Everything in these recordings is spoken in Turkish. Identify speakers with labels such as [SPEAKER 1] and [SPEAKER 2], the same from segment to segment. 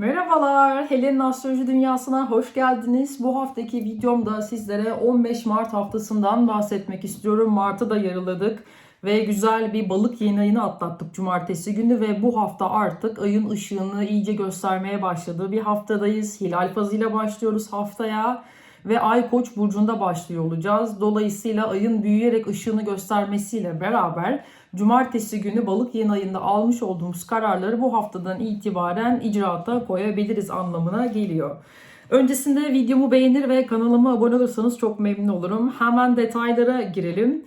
[SPEAKER 1] Merhabalar, Helen'in Astroloji Dünyası'na hoş geldiniz. Bu haftaki videomda sizlere 15 Mart haftasından bahsetmek istiyorum. Mart'ı da yarıladık ve güzel bir balık yeni ayını atlattık cumartesi günü ve bu hafta artık ayın ışığını iyice göstermeye başladığı bir haftadayız. Hilal fazıyla başlıyoruz haftaya ve Ay Koç burcunda başlıyor olacağız. Dolayısıyla ayın büyüyerek ışığını göstermesiyle beraber cumartesi günü balık yeni ayında almış olduğumuz kararları bu haftadan itibaren icraata koyabiliriz anlamına geliyor. Öncesinde videomu beğenir ve kanalıma abone olursanız çok memnun olurum. Hemen detaylara girelim.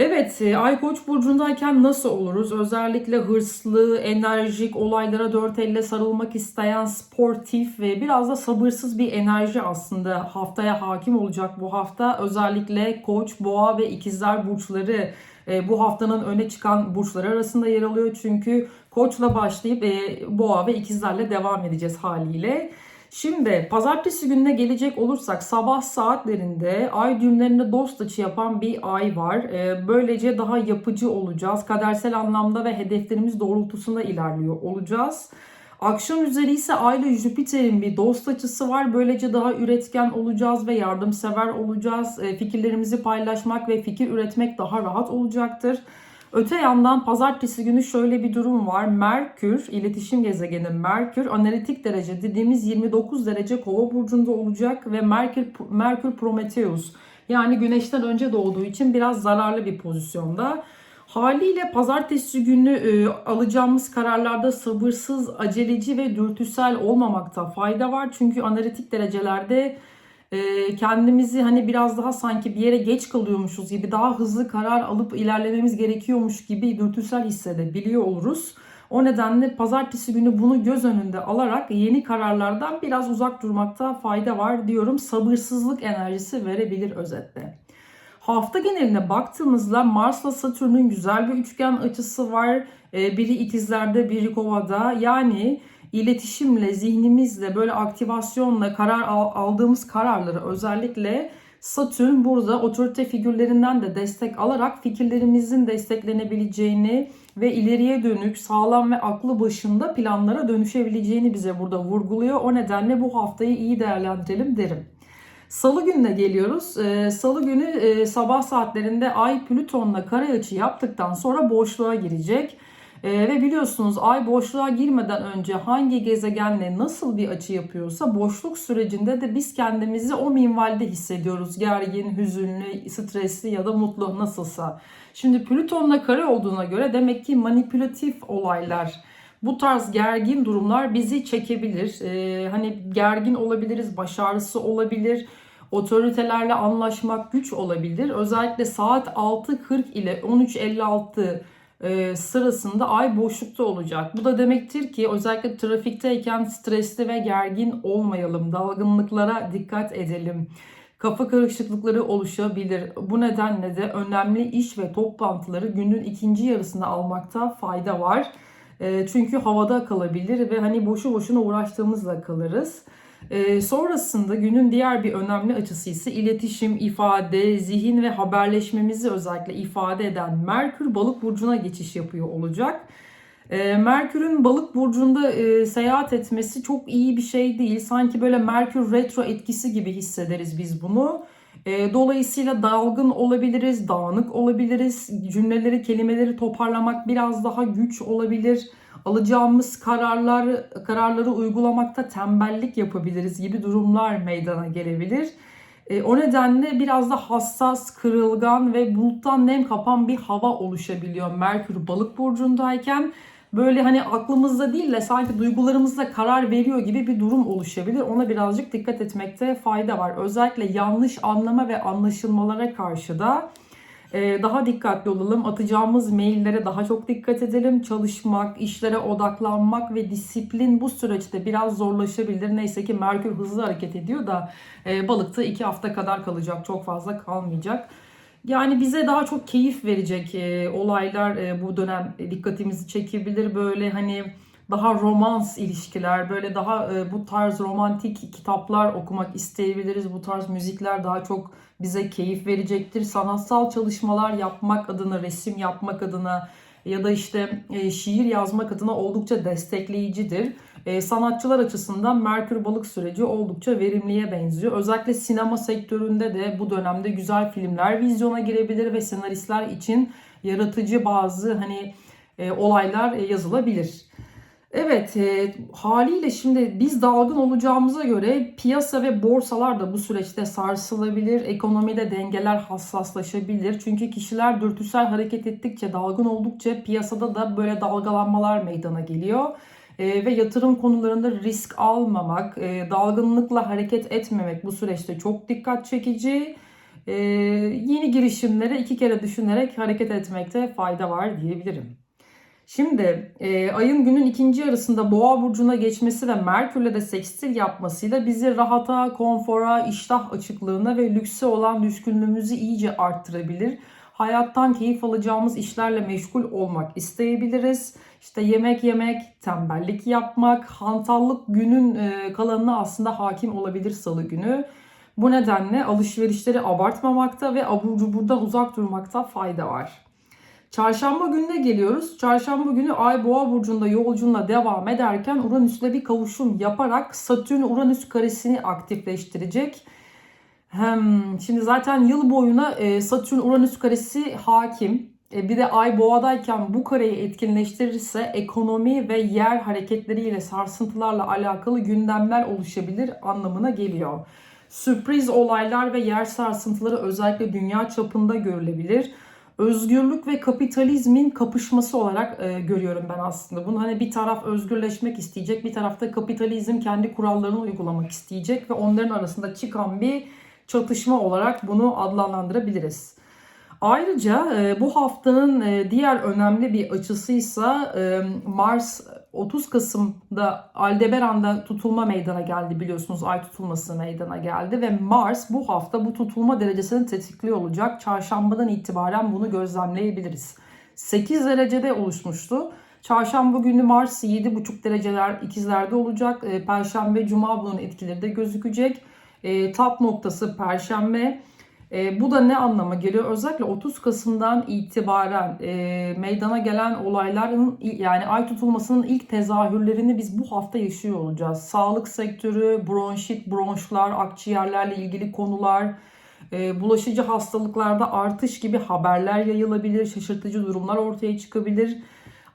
[SPEAKER 1] Evet, e, Ay Koç burcundayken nasıl oluruz? Özellikle hırslı, enerjik, olaylara dört elle sarılmak isteyen, sportif ve biraz da sabırsız bir enerji aslında haftaya hakim olacak bu hafta. Özellikle Koç, Boğa ve İkizler burçları e, bu haftanın öne çıkan burçlar arasında yer alıyor. Çünkü Koç'la başlayıp e, Boğa ve İkizlerle devam edeceğiz haliyle. Şimdi pazartesi gününe gelecek olursak sabah saatlerinde ay düğümlerinde dost açı yapan bir ay var. Ee, böylece daha yapıcı olacağız. Kadersel anlamda ve hedeflerimiz doğrultusunda ilerliyor olacağız. Akşam üzeri ise Ay ile Jüpiter'in bir dost açısı var. Böylece daha üretken olacağız ve yardımsever olacağız. Ee, fikirlerimizi paylaşmak ve fikir üretmek daha rahat olacaktır. Öte yandan pazartesi günü şöyle bir durum var. Merkür, iletişim gezegeni Merkür analitik derece dediğimiz 29 derece kova burcunda olacak ve Merkür, Merkür Prometheus yani güneşten önce doğduğu için biraz zararlı bir pozisyonda. Haliyle pazartesi günü e, alacağımız kararlarda sabırsız, aceleci ve dürtüsel olmamakta fayda var. Çünkü analitik derecelerde e, kendimizi hani biraz daha sanki bir yere geç kalıyormuşuz gibi daha hızlı karar alıp ilerlememiz gerekiyormuş gibi dürtüsel hissedebiliyor oluruz. O nedenle pazartesi günü bunu göz önünde alarak yeni kararlardan biraz uzak durmakta fayda var diyorum. Sabırsızlık enerjisi verebilir özetle. Hafta geneline baktığımızda Mars'la Satürn'ün güzel bir üçgen açısı var. Ee, biri ikizlerde, biri kovada. Yani iletişimle, zihnimizle, böyle aktivasyonla karar aldığımız kararları özellikle Satürn burada otorite figürlerinden de destek alarak fikirlerimizin desteklenebileceğini ve ileriye dönük sağlam ve aklı başında planlara dönüşebileceğini bize burada vurguluyor. O nedenle bu haftayı iyi değerlendirelim derim. Salı gününe geliyoruz. Ee, Salı günü e, sabah saatlerinde Ay Plüton'la kare açı yaptıktan sonra boşluğa girecek. Ee, ve biliyorsunuz ay boşluğa girmeden önce hangi gezegenle nasıl bir açı yapıyorsa boşluk sürecinde de biz kendimizi o minvalde hissediyoruz. Gergin, hüzünlü, stresli ya da mutlu nasılsa. Şimdi Plüton'la kare olduğuna göre demek ki manipülatif olaylar, bu tarz gergin durumlar bizi çekebilir. Ee, hani gergin olabiliriz, başarısı olabilir otoritelerle anlaşmak güç olabilir. Özellikle saat 6.40 ile 13.56 e, sırasında ay boşlukta olacak. Bu da demektir ki özellikle trafikteyken stresli ve gergin olmayalım. Dalgınlıklara dikkat edelim. Kafa karışıklıkları oluşabilir. Bu nedenle de önemli iş ve toplantıları günün ikinci yarısında almakta fayda var. E, çünkü havada kalabilir ve hani boşu boşuna uğraştığımızla kalırız. E, sonrasında günün diğer bir önemli açısı ise iletişim, ifade, zihin ve haberleşmemizi özellikle ifade eden Merkür balık burcuna geçiş yapıyor olacak. E, Merkür'ün balık burcunda e, seyahat etmesi çok iyi bir şey değil. Sanki böyle Merkür retro etkisi gibi hissederiz biz bunu. E, dolayısıyla dalgın olabiliriz, dağınık olabiliriz. Cümleleri, kelimeleri toparlamak biraz daha güç olabilir alacağımız kararlar kararları uygulamakta tembellik yapabiliriz gibi durumlar meydana gelebilir. E, o nedenle biraz da hassas, kırılgan ve buluttan nem kapan bir hava oluşabiliyor Merkür balık burcundayken. Böyle hani aklımızda değil de sanki duygularımızla karar veriyor gibi bir durum oluşabilir. Ona birazcık dikkat etmekte fayda var. Özellikle yanlış anlama ve anlaşılmalara karşı da daha dikkatli olalım. Atacağımız maillere daha çok dikkat edelim. Çalışmak, işlere odaklanmak ve disiplin bu süreçte biraz zorlaşabilir. Neyse ki Merkür hızlı hareket ediyor da e, balıkta iki hafta kadar kalacak. Çok fazla kalmayacak. Yani bize daha çok keyif verecek e, olaylar e, bu dönem dikkatimizi çekebilir. Böyle hani daha romans ilişkiler, böyle daha e, bu tarz romantik kitaplar okumak isteyebiliriz. Bu tarz müzikler daha çok bize keyif verecektir. Sanatsal çalışmalar yapmak adına, resim yapmak adına ya da işte e, şiir yazmak adına oldukça destekleyicidir. e, sanatçılar açısından Merkür balık süreci oldukça verimliye benziyor. Özellikle sinema sektöründe de bu dönemde güzel filmler vizyona girebilir ve senaristler için yaratıcı bazı hani e, olaylar yazılabilir. Evet, e, haliyle şimdi biz dalgın olacağımıza göre piyasa ve borsalar da bu süreçte sarsılabilir, ekonomide dengeler hassaslaşabilir. Çünkü kişiler dürtüsel hareket ettikçe, dalgın oldukça piyasada da böyle dalgalanmalar meydana geliyor. E, ve yatırım konularında risk almamak, e, dalgınlıkla hareket etmemek bu süreçte çok dikkat çekici. E, yeni girişimlere iki kere düşünerek hareket etmekte fayda var diyebilirim. Şimdi e, ayın günün ikinci yarısında boğa burcuna geçmesi ve Merkür'le de sekstil yapmasıyla bizi rahata, konfora, iştah açıklığına ve lükse olan düşkünlüğümüzü iyice arttırabilir. Hayattan keyif alacağımız işlerle meşgul olmak isteyebiliriz. İşte yemek yemek, tembellik yapmak, hantallık günün e, kalanına aslında hakim olabilir salı günü. Bu nedenle alışverişleri abartmamakta ve abur cuburdan uzak durmakta fayda var. Çarşamba gününe geliyoruz. Çarşamba günü Ay Boğa burcunda yolculuğuna devam ederken Uranüs'le bir kavuşum yaparak Satürn Uranüs karesini aktifleştirecek. Hem şimdi zaten yıl boyuna e, Satürn Uranüs karesi hakim. E, bir de Ay Boğa'dayken bu kareyi etkinleştirirse ekonomi ve yer hareketleriyle sarsıntılarla alakalı gündemler oluşabilir anlamına geliyor. Sürpriz olaylar ve yer sarsıntıları özellikle dünya çapında görülebilir özgürlük ve kapitalizmin kapışması olarak e, görüyorum ben aslında. Bunu hani bir taraf özgürleşmek isteyecek, bir tarafta kapitalizm kendi kurallarını uygulamak isteyecek ve onların arasında çıkan bir çatışma olarak bunu adlandırabiliriz. Ayrıca e, bu haftanın e, diğer önemli bir açısıysa e, Mars 30 Kasım'da Aldebaran'da tutulma meydana geldi biliyorsunuz ay tutulması meydana geldi ve Mars bu hafta bu tutulma derecesini tetikliyor olacak. Çarşambadan itibaren bunu gözlemleyebiliriz. 8 derecede oluşmuştu. Çarşamba günü Mars 7,5 dereceler ikizlerde olacak. Perşembe, Cuma bunun etkileri de gözükecek. Tap noktası Perşembe. E, bu da ne anlama geliyor? Özellikle 30 Kasım'dan itibaren e, meydana gelen olayların yani ay tutulmasının ilk tezahürlerini biz bu hafta yaşıyor olacağız. Sağlık sektörü, bronşit, bronşlar, akciğerlerle ilgili konular, e, bulaşıcı hastalıklarda artış gibi haberler yayılabilir, şaşırtıcı durumlar ortaya çıkabilir.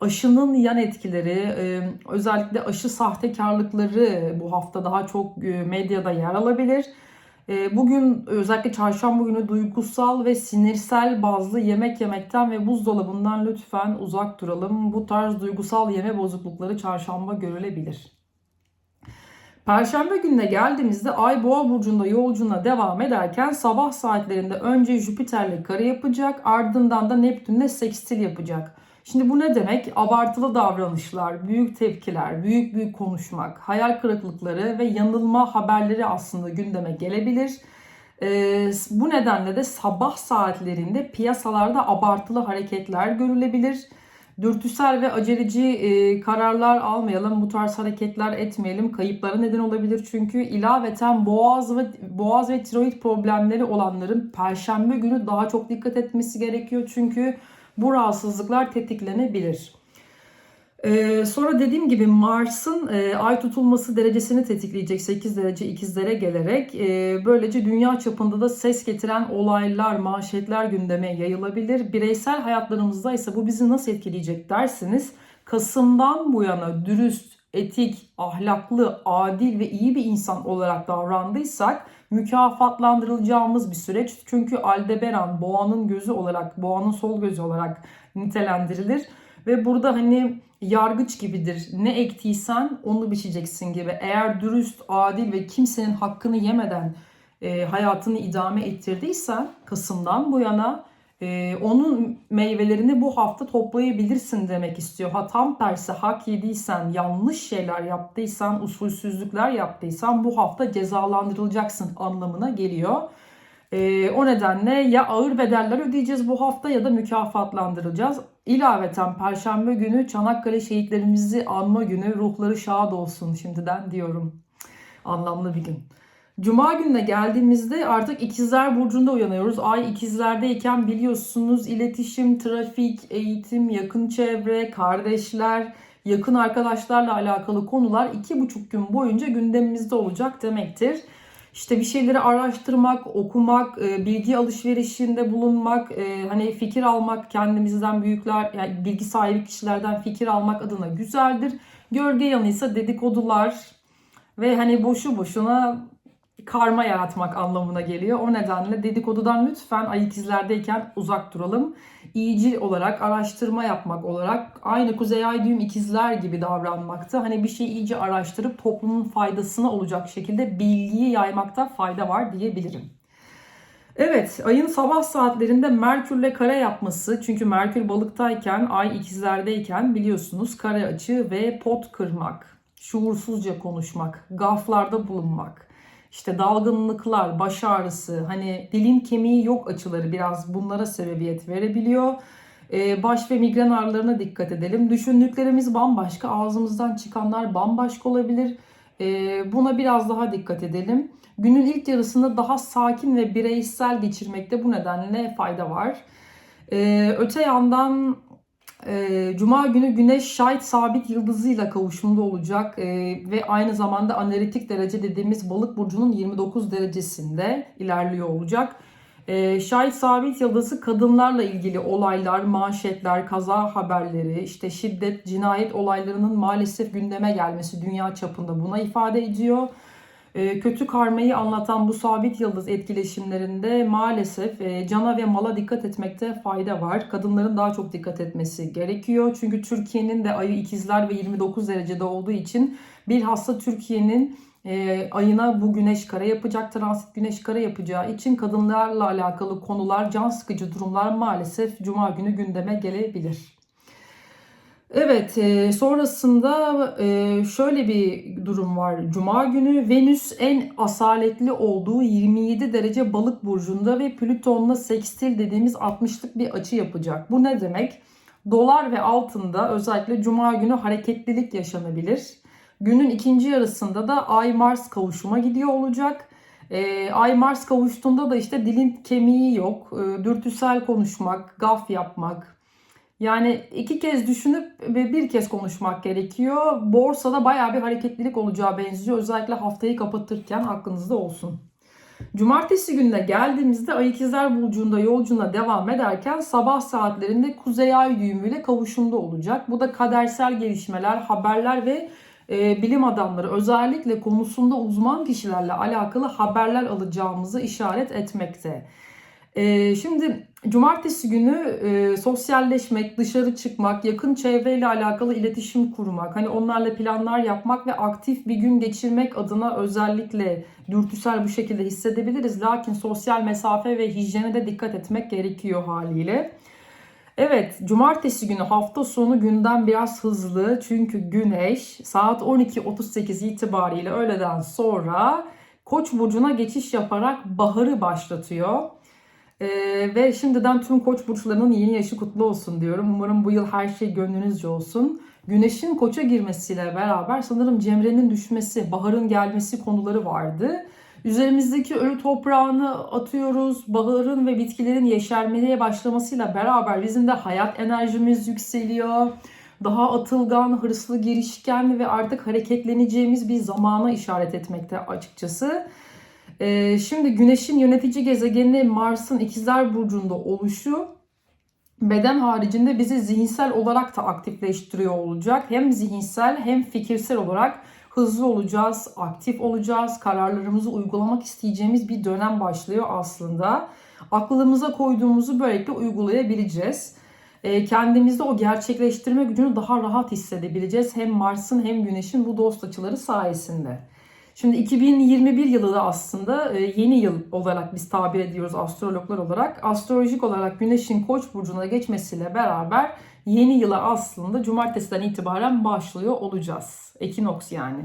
[SPEAKER 1] Aşının yan etkileri, e, özellikle aşı sahtekarlıkları bu hafta daha çok e, medyada yer alabilir. Ee, bugün özellikle çarşamba günü duygusal ve sinirsel bazlı yemek yemekten ve buzdolabından lütfen uzak duralım. Bu tarz duygusal yeme bozuklukları çarşamba görülebilir. Perşembe gününe geldiğimizde Ay Boğa burcunda yolculuğuna devam ederken sabah saatlerinde önce Jüpiter'le kare yapacak, ardından da Neptün'le sekstil yapacak. Şimdi bu ne demek? Abartılı davranışlar, büyük tepkiler, büyük büyük konuşmak, hayal kırıklıkları ve yanılma haberleri aslında gündeme gelebilir. Ee, bu nedenle de sabah saatlerinde piyasalarda abartılı hareketler görülebilir. Dürtüsel ve aceleci e, kararlar almayalım, bu tarz hareketler etmeyelim. Kayıplara neden olabilir çünkü ilaveten boğaz ve boğaz ve tiroid problemleri olanların perşembe günü daha çok dikkat etmesi gerekiyor. Çünkü bu rahatsızlıklar tetiklenebilir. Ee, sonra dediğim gibi Mars'ın e, ay tutulması derecesini tetikleyecek 8 derece ikizlere gelerek e, böylece dünya çapında da ses getiren olaylar, manşetler gündeme yayılabilir. Bireysel hayatlarımızda ise bu bizi nasıl etkileyecek dersiniz. Kasım'dan bu yana dürüst, etik, ahlaklı, adil ve iyi bir insan olarak davrandıysak mükafatlandırılacağımız bir süreç. Çünkü Aldebaran boğanın gözü olarak, boğanın sol gözü olarak nitelendirilir. Ve burada hani yargıç gibidir. Ne ektiysen onu biçeceksin gibi. Eğer dürüst, adil ve kimsenin hakkını yemeden e, hayatını idame ettirdiysen Kasım'dan bu yana ee, onun meyvelerini bu hafta toplayabilirsin demek istiyor. Ha tam tersi hak yediysen, yanlış şeyler yaptıysan, usulsüzlükler yaptıysan bu hafta cezalandırılacaksın anlamına geliyor. Ee, o nedenle ya ağır bedeller ödeyeceğiz bu hafta ya da mükafatlandırılacağız. İlaveten Perşembe günü Çanakkale şehitlerimizi anma günü ruhları şad olsun şimdiden diyorum. Anlamlı bir gün. Cuma gününe geldiğimizde artık ikizler burcunda uyanıyoruz. Ay ikizlerdeyken biliyorsunuz iletişim, trafik, eğitim, yakın çevre, kardeşler, yakın arkadaşlarla alakalı konular iki buçuk gün boyunca gündemimizde olacak demektir. İşte bir şeyleri araştırmak, okumak, e, bilgi alışverişinde bulunmak, e, hani fikir almak, kendimizden büyükler, yani bilgi sahibi kişilerden fikir almak adına güzeldir. Gölge yanı ise dedikodular ve hani boşu boşuna karma yaratmak anlamına geliyor. O nedenle dedikodudan lütfen ay ikizlerdeyken uzak duralım. İyici olarak, araştırma yapmak olarak aynı kuzey ay düğüm ikizler gibi davranmakta. Hani bir şeyi iyice araştırıp toplumun faydasına olacak şekilde bilgiyi yaymakta fayda var diyebilirim. Evet, ayın sabah saatlerinde Merkürle kare yapması. Çünkü Merkür balıktayken, ay ikizlerdeyken biliyorsunuz kare açı ve pot kırmak, şuursuzca konuşmak, gaflarda bulunmak, işte dalgınlıklar, baş ağrısı, hani dilin kemiği yok açıları biraz bunlara sebebiyet verebiliyor. Ee, baş ve migren ağrılarına dikkat edelim. Düşündüklerimiz bambaşka, ağzımızdan çıkanlar bambaşka olabilir. Ee, buna biraz daha dikkat edelim. Günün ilk yarısında daha sakin ve bireysel geçirmekte bu nedenle fayda var. Ee, öte yandan e, Cuma günü Güneş şahit sabit yıldızıyla kavuşumda olacak e, ve aynı zamanda analitik derece dediğimiz balık burcunun 29 derecesinde ilerliyor olacak. E, şahit sabit yıldızı kadınlarla ilgili olaylar, manşetler, kaza haberleri, işte şiddet, cinayet olaylarının maalesef gündeme gelmesi dünya çapında buna ifade ediyor. E, kötü karmayı anlatan bu sabit yıldız etkileşimlerinde maalesef e, cana ve mala dikkat etmekte fayda var. Kadınların daha çok dikkat etmesi gerekiyor. Çünkü Türkiye'nin de ayı ikizler ve 29 derecede olduğu için bilhassa Türkiye'nin e, ayına bu güneş kare yapacak, transit güneş kare yapacağı için kadınlarla alakalı konular, can sıkıcı durumlar maalesef cuma günü gündeme gelebilir. Evet, e, sonrasında e, şöyle bir durum var. Cuma günü Venüs en asaletli olduğu 27 derece balık burcunda ve Plüton'la sekstil dediğimiz 60'lık bir açı yapacak. Bu ne demek? Dolar ve altında özellikle Cuma günü hareketlilik yaşanabilir. Günün ikinci yarısında da Ay-Mars kavuşuma gidiyor olacak. E, Ay-Mars kavuştuğunda da işte dilin kemiği yok. E, dürtüsel konuşmak, gaf yapmak, yani iki kez düşünüp ve bir kez konuşmak gerekiyor. Borsada baya bir hareketlilik olacağı benziyor. Özellikle haftayı kapatırken aklınızda olsun. Cumartesi gününe geldiğimizde Ay İkizler Burcu'nda yolculuğuna devam ederken sabah saatlerinde Kuzey Ay düğümüyle kavuşumda olacak. Bu da kadersel gelişmeler, haberler ve e, bilim adamları özellikle konusunda uzman kişilerle alakalı haberler alacağımızı işaret etmekte. E, şimdi Cumartesi günü e, sosyalleşmek, dışarı çıkmak, yakın çevreyle alakalı iletişim kurmak, hani onlarla planlar yapmak ve aktif bir gün geçirmek adına özellikle dürtüsel bu şekilde hissedebiliriz. Lakin sosyal mesafe ve hijyene de dikkat etmek gerekiyor haliyle. Evet, cumartesi günü hafta sonu günden biraz hızlı çünkü güneş saat 12.38 itibariyle öğleden sonra Koç burcuna geçiş yaparak baharı başlatıyor. Ee, ve şimdiden tüm koç burçlarının yeni yaşı kutlu olsun diyorum. Umarım bu yıl her şey gönlünüzce olsun. Güneşin koça girmesiyle beraber sanırım Cemre'nin düşmesi, baharın gelmesi konuları vardı. Üzerimizdeki ölü toprağını atıyoruz. Baharın ve bitkilerin yeşermeye başlamasıyla beraber bizim de hayat enerjimiz yükseliyor. Daha atılgan, hırslı, girişken ve artık hareketleneceğimiz bir zamana işaret etmekte açıkçası. Ee, şimdi Güneş'in yönetici gezegeni Mars'ın ikizler burcunda oluşu beden haricinde bizi zihinsel olarak da aktifleştiriyor olacak. Hem zihinsel hem fikirsel olarak hızlı olacağız, aktif olacağız, kararlarımızı uygulamak isteyeceğimiz bir dönem başlıyor aslında. Aklımıza koyduğumuzu böylelikle uygulayabileceğiz. Ee, kendimizde o gerçekleştirme gücünü daha rahat hissedebileceğiz. Hem Mars'ın hem Güneş'in bu dost açıları sayesinde. Şimdi 2021 yılı da aslında e, yeni yıl olarak biz tabir ediyoruz astrologlar olarak. Astrolojik olarak Güneş'in Koç burcuna geçmesiyle beraber yeni yıla aslında cumartesiden itibaren başlıyor olacağız. Ekinoks yani.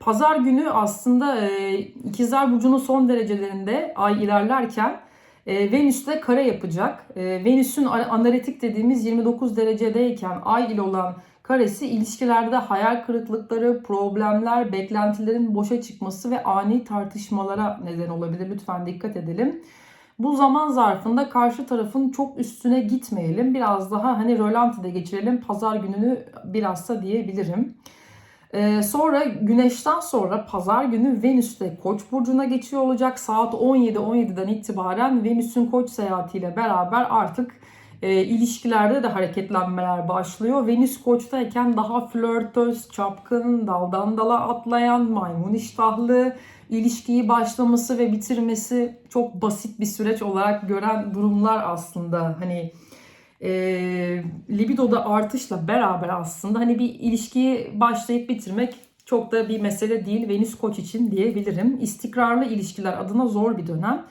[SPEAKER 1] Pazar günü aslında e, burcunun son derecelerinde ay ilerlerken e, Venüs'te kare yapacak. Venüs'ün analitik dediğimiz 29 derecedeyken ay ile olan karesi ilişkilerde hayal kırıklıkları, problemler, beklentilerin boşa çıkması ve ani tartışmalara neden olabilir. Lütfen dikkat edelim. Bu zaman zarfında karşı tarafın çok üstüne gitmeyelim. Biraz daha hani rölantide geçirelim. Pazar gününü bilhassa diyebilirim. Ee, sonra güneşten sonra pazar günü Venüs'te Koç burcuna geçiyor olacak. Saat 17-17'den itibaren Venüs'ün Koç seyahatiyle beraber artık e, ilişkilerde de hareketlenmeler başlıyor. Venüs Koç'tayken daha flörtöz, çapkın, daldan dala atlayan, maymun iştahlı, ilişkiyi başlaması ve bitirmesi çok basit bir süreç olarak gören durumlar aslında. Hani e, libidoda artışla beraber aslında hani bir ilişkiyi başlayıp bitirmek çok da bir mesele değil Venüs Koç için diyebilirim. İstikrarlı ilişkiler adına zor bir dönem.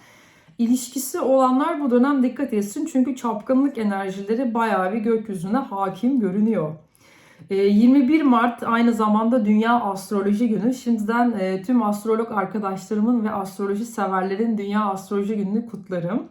[SPEAKER 1] İlişkisi olanlar bu dönem dikkat etsin çünkü çapkınlık enerjileri bayağı bir gökyüzüne hakim görünüyor. E, 21 Mart aynı zamanda Dünya Astroloji Günü. Şimdiden e, tüm astrolog arkadaşlarımın ve astroloji severlerin Dünya Astroloji Günü'nü kutlarım.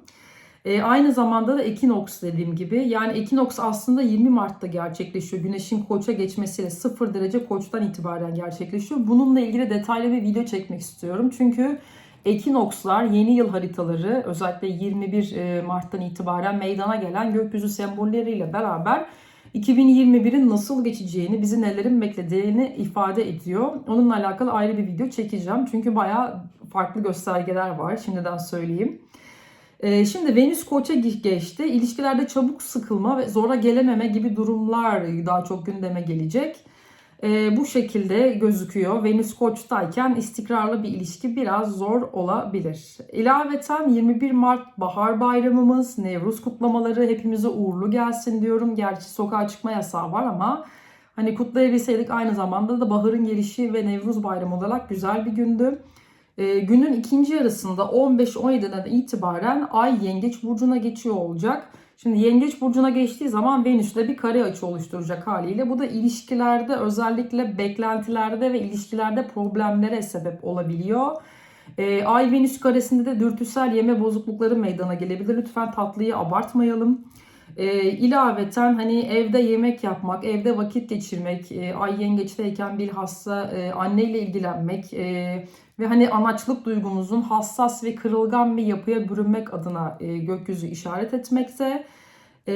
[SPEAKER 1] E, aynı zamanda da ekinoks dediğim gibi. Yani ekinoks aslında 20 Mart'ta gerçekleşiyor. Güneşin koça geçmesiyle 0 derece koçtan itibaren gerçekleşiyor. Bununla ilgili detaylı bir video çekmek istiyorum. Çünkü ekinokslar yeni yıl haritaları özellikle 21 e, Mart'tan itibaren meydana gelen gökyüzü sembolleriyle beraber 2021'in nasıl geçeceğini, bizi nelerin beklediğini ifade ediyor. Onunla alakalı ayrı bir video çekeceğim. Çünkü bayağı farklı göstergeler var. Şimdiden söyleyeyim. Ee, şimdi Venüs Koç'a geçti. İlişkilerde çabuk sıkılma ve zora gelememe gibi durumlar daha çok gündeme gelecek. Ee, bu şekilde gözüküyor. Venüs Koç'tayken istikrarlı bir ilişki biraz zor olabilir. İlaveten 21 Mart Bahar Bayramımız, Nevruz kutlamaları hepimize uğurlu gelsin diyorum. Gerçi sokağa çıkma yasağı var ama hani kutlayabilseydik aynı zamanda da baharın gelişi ve Nevruz Bayramı olarak güzel bir gündü. E, günün ikinci yarısında 15-17'den itibaren Ay Yengeç Burcu'na geçiyor olacak. Şimdi Yengeç Burcu'na geçtiği zaman Venüs'le bir kare açı oluşturacak haliyle. Bu da ilişkilerde özellikle beklentilerde ve ilişkilerde problemlere sebep olabiliyor. E, Ay Venüs karesinde de dürtüsel yeme bozuklukları meydana gelebilir. Lütfen tatlıyı abartmayalım. E, ilaveten hani evde yemek yapmak, evde vakit geçirmek, e, ay yengeçteyken bilhassa e, anneyle ilgilenmek e, ve hani anaçlık duygumuzun hassas ve kırılgan bir yapıya bürünmek adına e, gökyüzü işaret etmekte. E,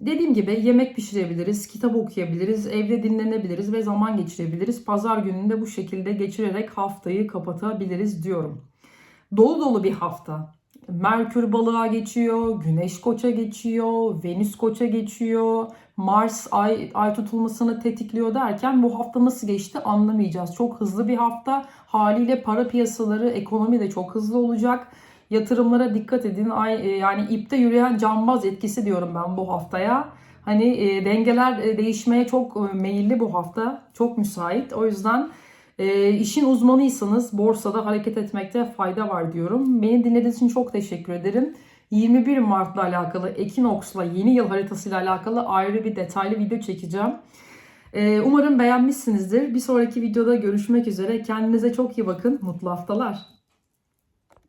[SPEAKER 1] dediğim gibi yemek pişirebiliriz, kitap okuyabiliriz, evde dinlenebiliriz ve zaman geçirebiliriz. Pazar gününde bu şekilde geçirerek haftayı kapatabiliriz diyorum. Dolu dolu bir hafta. Merkür balığa geçiyor, Güneş koça geçiyor, Venüs koça geçiyor, Mars ay, ay tutulmasını tetikliyor derken bu hafta nasıl geçti anlamayacağız. Çok hızlı bir hafta. Haliyle para piyasaları, ekonomi de çok hızlı olacak. Yatırımlara dikkat edin. Ay, e, yani ipte yürüyen cambaz etkisi diyorum ben bu haftaya. Hani e, dengeler e, değişmeye çok e, meyilli bu hafta. Çok müsait. O yüzden e, işin uzmanıysanız borsada hareket etmekte fayda var diyorum. Beni dinlediğiniz için çok teşekkür ederim. 21 Mart'la alakalı Ekinoks'la yeni yıl haritasıyla alakalı ayrı bir detaylı video çekeceğim. E, umarım beğenmişsinizdir. Bir sonraki videoda görüşmek üzere. Kendinize çok iyi bakın. Mutlu haftalar.